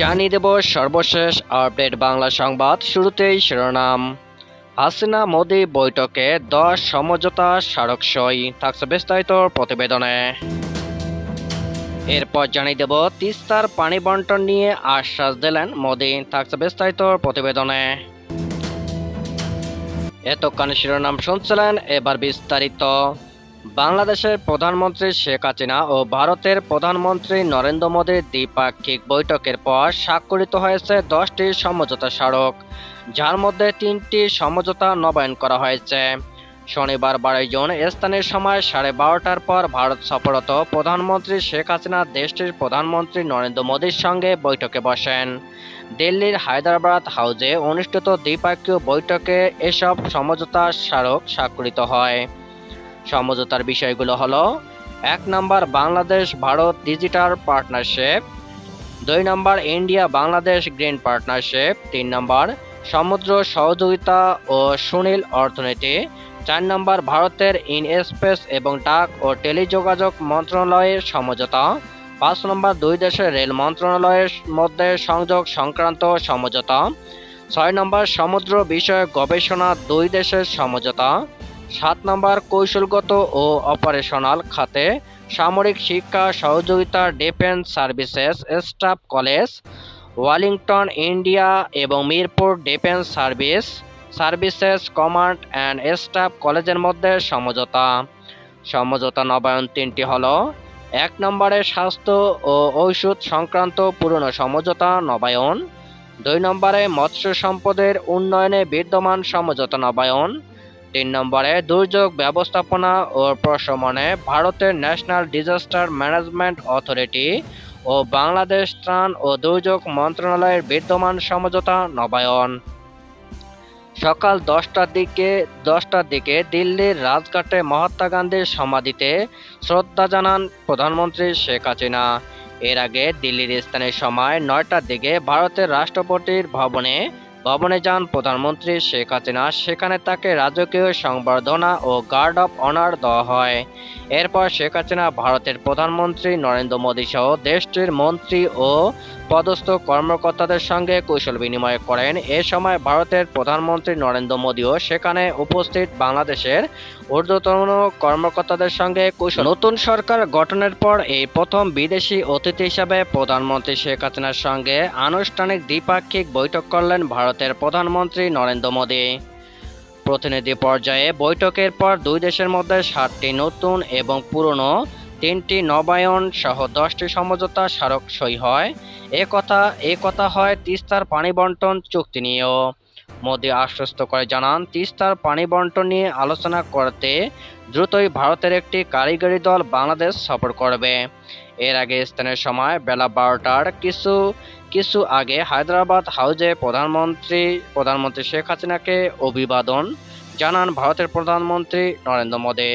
জানিয়ে দেব সর্বশেষ আপডেট বাংলা সংবাদ শুরুতেই শিরোনাম। হাসিনা মোদি বৈঠকে দশ সমঝোতা স্মারক সই, থাকছে বিস্তারিত প্রতিবেদনে। এরপর জানিয়ে দেব, তিস্তার পানি বন্টন নিয়ে আশ্বাস দিলেন মোদি, থাকছে বিস্তারিত প্রতিবেদনে। এতক্ষণ শিরোনাম শুনছিলেন, এবার বিস্তারিত। বাংলাদেশের প্রধানমন্ত্রী শেখ হাসিনা ও ভারতের প্রধানমন্ত্রী নরেন্দ্র মোদীর দ্বিপাক্ষিক বৈঠকের পর স্বাক্ষরিত হয়েছে দশটি সমঝোতা স্মারক, যার মধ্যে তিনটি সমঝোতা নবায়ন করা হয়েছে। শনিবার বারোই জুন স্থানীয় সময় সাড়ে বারোটার পর ভারত সফরত প্রধানমন্ত্রী শেখ হাসিনা দেশটির প্রধানমন্ত্রী নরেন্দ্র মোদীর সঙ্গে বৈঠকে বসেন। দিল্লির হায়দ্রাবাদ হাউজে অনুষ্ঠিত দ্বিপাক্ষীয় বৈঠকে এসব সমঝোতা স্মারক স্বাক্ষরিত হয়। সমঝোতার বিষয়গুলো হলো, এক নম্বর বাংলাদেশ ভারত ডিজিটাল পার্টনারশিপ, দুই নম্বর ইন্ডিয়া বাংলাদেশ গ্রিন পার্টনারশিপ, তিন নম্বর সমুদ্র সহযোগিতা ও সুনীল অর্থনীতি, চার নম্বর ভারতের ইন স্পেস এবং ডাক ও টেলিযোগাযোগ মন্ত্রণালয়ের সমঝোতা, পাঁচ নম্বর দুই দেশের রেল মন্ত্রণালয়ের মধ্যে সংযোগ সংক্রান্ত সমঝোতা, ছয় নম্বর সমুদ্র বিষয়ক গবেষণা দুই দেশের সমঝোতা সাত নম্বর কৌশলগত ও অপারেশনাল খাতে সামরিক শিক্ষা সহযোগিতা defence services staff college, Wellington, India এবং Mirpur defence service, services command and staff কলেজের মধ্যে সমঝোতা। সমঝোতা নবায়ন তিনটি হলো, এক নম্বরে স্বাস্থ্য ও ঔষধ সংক্রান্ত পুরনো সমঝোতা নবায়ন, দুই নম্বরে মৎস্য সম্পদের উন্নয়নে বিদ্যমান সমঝোতা নবায়ন তিন নম্বরে, দুর্যোগ ব্যবস্থাপনা ও প্রশমনে ভারতের ন্যাশনাল ডিজাস্টার ম্যানেজমেন্ট অথরিটি ও বাংলাদেশ ত্রাণ ও দুর্যোগ মন্ত্রণালয়ের বিদ্যমান সমঝোতা নবায়ন। সকাল দশটার দিকে দশটার দিকে দিল্লির রাজঘাটে মহাত্মা গান্ধীর সমাধিতে শ্রদ্ধা জানান প্রধানমন্ত্রী শেখ হাসিনা। এর আগে দিল্লির স্থানীয় সময় নয়টার দিকে ভারতের রাষ্ট্রপতির ভবনে ভবনে যান প্রধানমন্ত্রী শেখ হাসিনা। সেখানে তাকে রাজকীয় সংবর্ধনা ও গার্ড অফ অনার দেওয়া হয়। এরপর শেখ হাসিনা ভারতের প্রধানমন্ত্রী নরেন্দ্র মোদী সহ দেশটির মন্ত্রী ও পদস্থ কর্মকর্তাদের সঙ্গে কৌশল বিনিময় করেন। এ সময় ভারতের প্রধানমন্ত্রী নরেন্দ্র মোদীও সেখানে উপস্থিত বাংলাদেশের ঊর্ধ্বতন কর্মকর্তাদের সঙ্গে কৌশল। নতুন সরকার গঠনের পর এই প্রথম বিদেশি অতিথি হিসাবে প্রধানমন্ত্রী শেখ হাসিনার সঙ্গে আনুষ্ঠানিক দ্বিপাক্ষিক বৈঠক করলেন ভারতের প্রধানমন্ত্রী নরেন্দ্র মোদী। প্রতিনিধি পর্যায়ে বৈঠকের পর দুই দেশের মধ্যে সাতটি নতুন এবং পুরনো, তিনটি নবায়ন সহ দশটি সমঝোতা স্মারক সই হয়। এ কথা এ কথা হয় তিস্তার পানি বন্টন চুক্তি নিয়েও। মোদি আশ্বস্ত করে জানান, তিস্তার পানি বন্টন নিয়ে আলোচনা করতে দ্রুতই ভারতের একটি কারিগরি দল বাংলাদেশ সফর করবে। এর আগে স্থানীয় সময় বেলা বারোটার কিছু কিছু আগে হায়দ্রাবাদ হাউজে প্রধানমন্ত্রী প্রধানমন্ত্রী শেখ হাসিনাকে অভিবাদন জানান ভারতের প্রধানমন্ত্রী নরেন্দ্র মোদী।